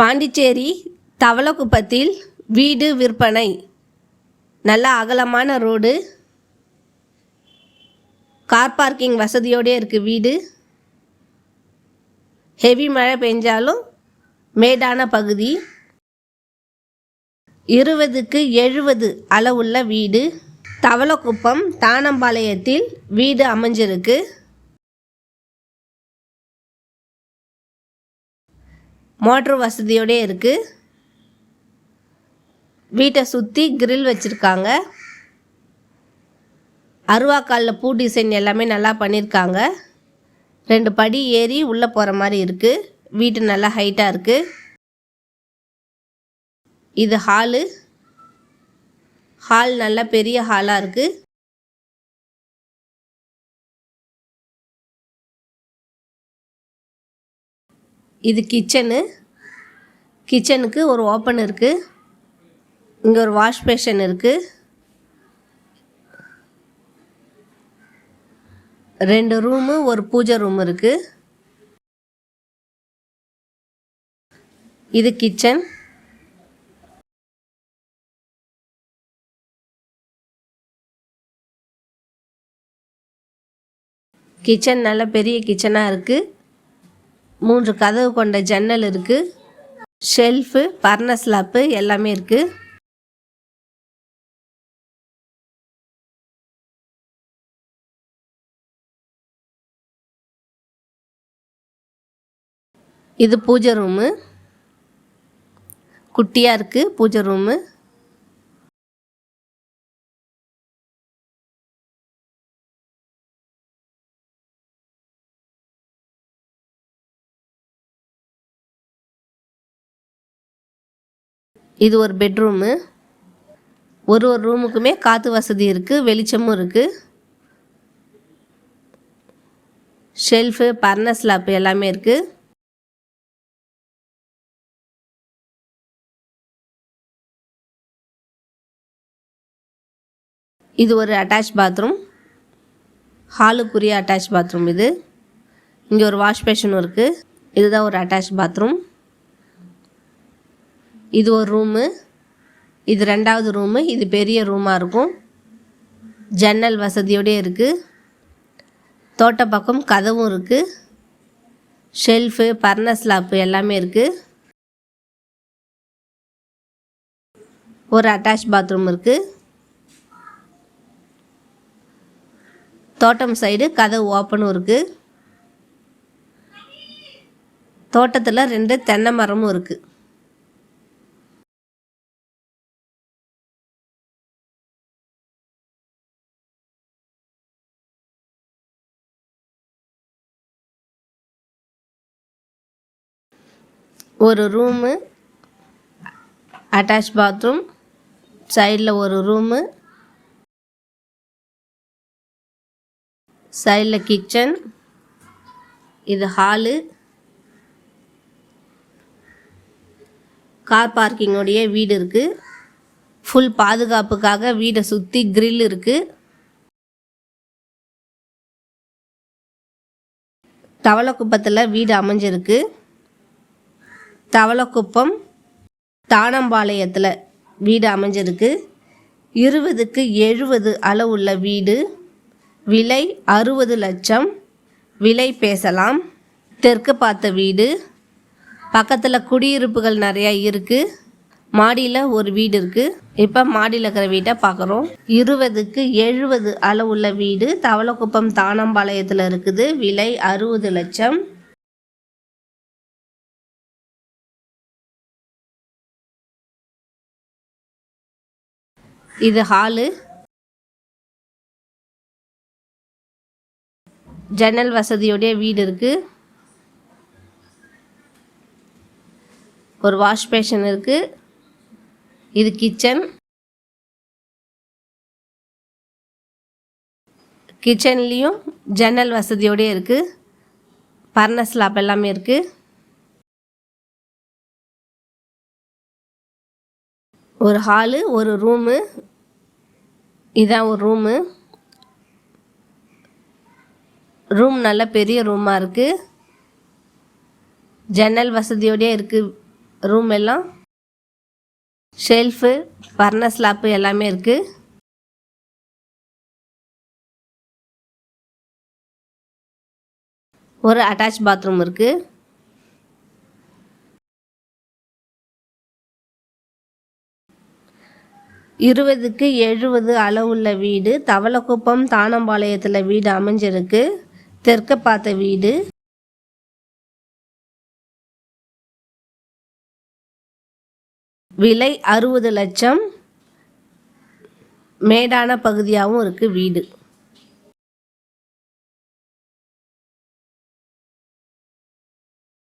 பாண்டிச்சேரி தவளக்குப்பத்தில் வீடு விற்பனை. நல்ல அகலமான ரோடு. கார் பார்க்கிங் வசதியோடே இருக்குது வீடு. ஹெவி மழை பெஞ்சாலும் மேடான பகுதி. இருபதுக்கு எழுபது அளவுள்ள வீடு. தவளக்குப்பம் தானம்பாளையத்தில் வீடு அமைஞ்சிருக்கு. மோட்ரு வசதியோடே இருக்குது வீட்டை சுற்றி கிரில் வச்சுருக்காங்க. அருவாக்காலில் பூ டிசைன் எல்லாமே நல்லா பண்ணியிருக்காங்க ரெண்டு படி ஏறி உள்ளே போகிற மாதிரி இருக்குது வீட்டு நல்லா ஹைட்டாக இருக்குது இது ஹாலு ஹால் நல்ல பெரிய ஹாலாக இருக்குது இது கிச்சனு கிச்சனுக்கு ஒரு ஓப்பன் இருக்குது இங்கே ஒரு வாஷ் பேஷன் இருக்குது ரெண்டு ரூமு ஒரு பூஜை ரூம் இருக்குது இது கிச்சன் கிச்சன் நல்ல பெரிய கிச்சனாக இருக்குது மூன்று கதவு கொண்ட ஜன்னல் இருக்குது ஷெல்ஃபு பர்ன ஸ்லாப்பு எல்லாமே இருக்குது இது பூஜை ரூமு குட்டியாக இருக்குது பூஜை ரூமு இது ஒரு பெட்ரூமு ஒரு ஒரு ரூமுக்குமே காற்று வசதி இருக்குது வெளிச்சமும் இருக்குது ஷெல்ஃபு பர்னர் ஸ்லாப்பு எல்லாமே இருக்குது இது ஒரு அட்டாச் பாத்ரூம் ஹாலுக்குரிய அட்டாச் பாத்ரூம் இது. இங்கே ஒரு வாஷ் பேஷனும் இருக்குது இதுதான் ஒரு அட்டாச் பாத்ரூம் இது ஒரு ரூமு இது ரெண்டாவது ரூமு இது பெரிய ரூமாக இருக்கும். ஜன்னல் வசதியோடய இருக்குது தோட்ட பக்கம் கதவும் இருக்குது ஷெல்ஃபு பர்ன ஸ்லாப்பு எல்லாமே இருக்குது ஒரு அட்டாச் பாத்ரூம் இருக்குது தோட்டம் சைடு கதவு ஓப்பனும் இருக்குது தோட்டத்தில் ரெண்டு தென்னை மரமும் இருக்குது ஒரு ரூமு அட்டாச் பாத்ரூம் சைடில் ஒரு ரூமு சைடில் கிச்சன் இது ஹாலு கார் பார்க்கிங்கோடைய வீடு இருக்குது ஃபுல் பாதுகாப்புக்காக வீடை சுற்றி கிரில் இருக்குது தவளக்குப்பத்தில் வீடு அமைஞ்சிருக்கு. தவளக்குப்பம் தானம்பாளையத்தில் வீடு அமைஞ்சிருக்கு. இருபதுக்கு எழுபது அளவுள்ள வீடு. விலை அறுபது லட்சம். விலை பேசலாம். தெற்கு பார்த்த வீடு. பக்கத்தில் குடியிருப்புகள் நிறையா இருக்குது மாடியில் ஒரு வீடு இருக்குது இப்போ மாடியில் இருக்கிற வீட்டை பார்க்குறோம். இருபதுக்கு எழுபது அளவுள்ள வீடு. தவளக்குப்பம் தானம்பாளையத்தில் இருக்குது. விலை அறுபது லட்சம். இது ஹாலு. ஜன்னல் வசதியோடைய வீடு இருக்குது ஒரு வாஷ் பேஷன் இருக்குது இது கிச்சன். கிச்சன்லேயும் ஜன்னல் வசதியோடய இருக்குது பர்னர் ஸ்லாப் எல்லாமே இருக்குது ஒரு ஹாலு ஒரு ரூமு இதான் ஒரு ரூமு ரூம் நல்ல பெரிய ரூமாக இருக்குது ஜன்னல் வசதியோடய இருக்குது ரூம் எல்லாம். ஷெல்ஃபு பர்னர் ஸ்லாப்பு எல்லாமே இருக்குது ஒரு அட்டாச் பாத்ரூம் இருக்குது இருபதுக்கு எழுபது அளவுள்ள வீடு தவளக்குப்பம் தானம்பாளையத்தில் வீடு அமைஞ்சிருக்கு. தெற்க பார்த்த வீடு. விலை அறுபது லட்சம். மேடான பகுதியாகவும் இருக்குது வீடு.